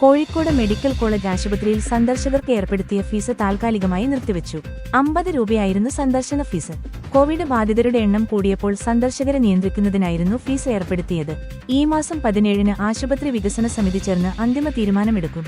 Kozhikode medical college ആശുപത്രിയിൽ സന്ദർശകർക്ക് ഏർപ്പെടുത്തിയ ഫീസ് താൽക്കാലികമായി നിർത്തിവെച്ചു. അമ്പത് രൂപയായിരുന്നു സന്ദർശന ഫീസ്. കോവിഡ് ബാധിതരുടെ എണ്ണം കൂടിയപ്പോൾ സന്ദർശകരെ നിയന്ത്രിക്കുന്നതിനായിരുന്നു ഫീസ് ഏർപ്പെടുത്തിയത്. ഈ മാസം പതിനേഴിന് ആശുപത്രി വികസന സമിതി ചേർന്ന് അന്തിമ തീരുമാനമെടുക്കും.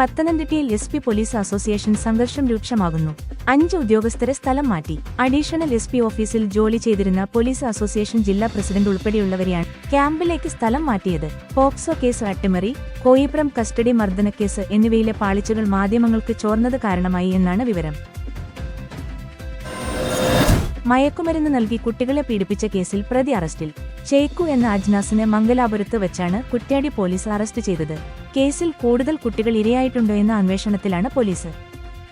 പത്തനംതിട്ടയിൽ എസ് പി പോലീസ് അസോസിയേഷൻ സംഘർഷം രൂക്ഷമാകുന്നു. അഞ്ച് ഉദ്യോഗസ്ഥരെ സ്ഥലം മാറ്റി. അഡീഷണൽ എസ് പി ഓഫീസിൽ ജോലി ചെയ്തിരുന്ന പോലീസ് അസോസിയേഷൻ ജില്ലാ പ്രസിഡന്റ് ഉൾപ്പെടെയുള്ളവരെയാണ് ക്യാമ്പിലേക്ക് സ്ഥലം മാറ്റിയത്. പോക്സോ കേസ് അട്ടിമറി കോയിപ്രം കസ്റ്റഡി മർദ്ദനക്കേസ് എന്നിവയിലെ പാളിച്ചകൾ മാധ്യമങ്ങൾക്ക് ചോർന്നത് കാരണമായി എന്നാണ് വിവരം. മയക്കുമരുന്ന് നൽകി കുട്ടികളെ പീഡിപ്പിച്ച കേസിൽ പ്രതി അറസ്റ്റിൽ. ഷെയ്ഖു എന്ന അജ്നാസിനെ മംഗലാപുരത്ത് വെച്ചാണ് കുറ്റ്യാടി പോലീസ് അറസ്റ്റ് ചെയ്തത്. കേസിൽ കൂടുതൽ കുട്ടികൾ ഇരയായിട്ടുണ്ടോ എന്ന അന്വേഷണത്തിലാണ് പോലീസ്.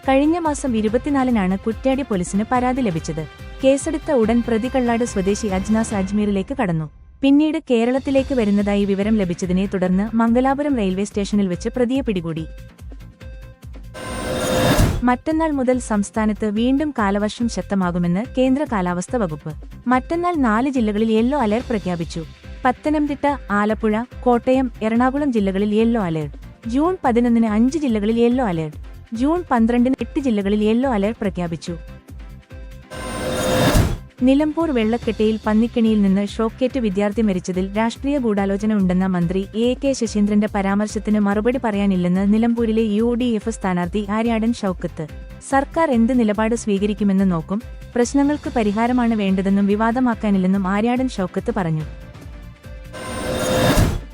കഴിഞ്ഞ മാസം ഇരുപത്തിനാലിനാണ് കുറ്റ്യാടി പോലീസിന് പരാതി ലഭിച്ചത്. കേസെടുത്ത ഉടൻ പ്രതി കള്ളാട് സ്വദേശി അജ്നാസ് അജ്മീറിലേക്ക് കടന്നു. പിന്നീട് കേരളത്തിലേക്ക് വരുന്നതായി വിവരം ലഭിച്ചതിനെ തുടർന്ന് മംഗലാപുരം റെയിൽവേ സ്റ്റേഷനിൽ വെച്ച് പ്രതിയെ പിടികൂടി. മറ്റന്നാൾ മുതൽ സംസ്ഥാനത്ത് വീണ്ടും കാലവർഷം ശക്തമാകുമെന്ന് കേന്ദ്ര കാലാവസ്ഥ വകുപ്പ്. മറ്റന്നാൾ നാല് ജില്ലകളിൽ യെല്ലോ അലേർട്ട് പ്രഖ്യാപിച്ചു. പത്തനംതിട്ട ആലപ്പുഴ കോട്ടയം എറണാകുളം ജില്ലകളിൽ യെല്ലോ അലേർട്ട്. ജൂൺ പതിനൊന്നിന് അഞ്ച് ജില്ലകളിൽ യെല്ലോ അലേർട്ട്. ജൂൺ പന്ത്രണ്ടിന് എട്ട് ജില്ലകളിൽ യെല്ലോ അലേർട്ട് പ്രഖ്യാപിച്ചു. നിലമ്പൂർ വെള്ളക്കെട്ടയിൽ പന്നിക്കണിയിൽ നിന്ന് ഷോക്കേറ്റ് വിദ്യാർത്ഥി മരിച്ചതിൽ രാഷ്ട്രീയ ഗൂഢാലോചന ഉണ്ടെന്ന മന്ത്രി എ കെ ശശീന്ദ്രന്റെ പരാമർശത്തിന് മറുപടി പറയാനില്ലെന്ന് നിലമ്പൂരിലെ യു ഡി എഫ് സ്ഥാനാർത്ഥി ആര്യാടൻ ഷൌക്കത്ത്. സർക്കാർ എന്ത് നിലപാട് സ്വീകരിക്കുമെന്ന് നോക്കും പ്രശ്നങ്ങൾക്ക് പരിഹാരമാണ് വേണ്ടതെന്നും വിവാദമാക്കാനില്ലെന്നും ആര്യാടൻ ഷൌക്കത്ത് പറഞ്ഞു.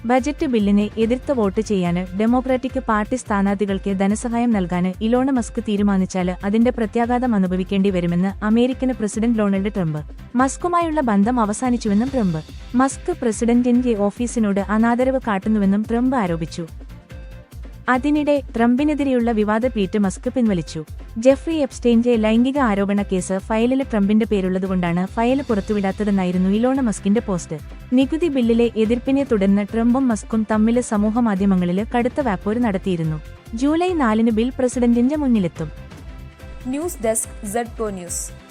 ബജറ്റ് ബില്ലിനെ എതിർത്ത് വോട്ട് ചെയ്യാന് ഡെമോക്രാറ്റിക് പാർട്ടി സ്ഥാനാർത്ഥികൾക്ക് ധനസഹായം നൽകാന് ഇലോണ മസ്ക് തീരുമാനിച്ചാൽ അതിന്റെ പ്രത്യാഘാതം അനുഭവിക്കേണ്ടി വരുമെന്ന് അമേരിക്കന് പ്രസിഡന്റ് ഡൊണാൾഡ് ട്രംപ്. മസ്കുമായുള്ള ബന്ധം അവസാനിച്ചുവെന്നും ട്രംപ്. മസ്ക് പ്രസിഡന്റിന്റെ ഓഫീസിനോട് അനാദരവ് കാട്ടുന്നുവെന്നും ട്രംപ് ആരോപിച്ചു. അതിനിടെ ട്രംപിനെതിരെയുള്ള വിവാദ ട്വീറ്റ് മസ്ക് പിൻവലിച്ചു. ജെഫ്രി എപ്സ്റ്റെയിന്റെ ലൈംഗിക ആരോപണ കേസ് ഫയലിൽ ട്രംപിന്റെ പേരുള്ളതുകൊണ്ടാണ് ഫയൽ പുറത്തുവിടാത്തതെന്നായിരുന്നു ഇലോണ മസ്കിന്റെ പോസ്റ്റ്. നികുതി ബില്ലിലെ എതിർപ്പിനെ തുടർന്ന് ട്രംപും മസ്കും തമ്മിൽ സമൂഹമാധ്യമങ്ങളിൽ കടുത്ത വാപ്പോര് നടത്തിയിരുന്നു. ജൂലൈ നാലിന് ബിൽ പ്രസിഡന്റിന്റെ മുന്നിലെത്തും. News desk news.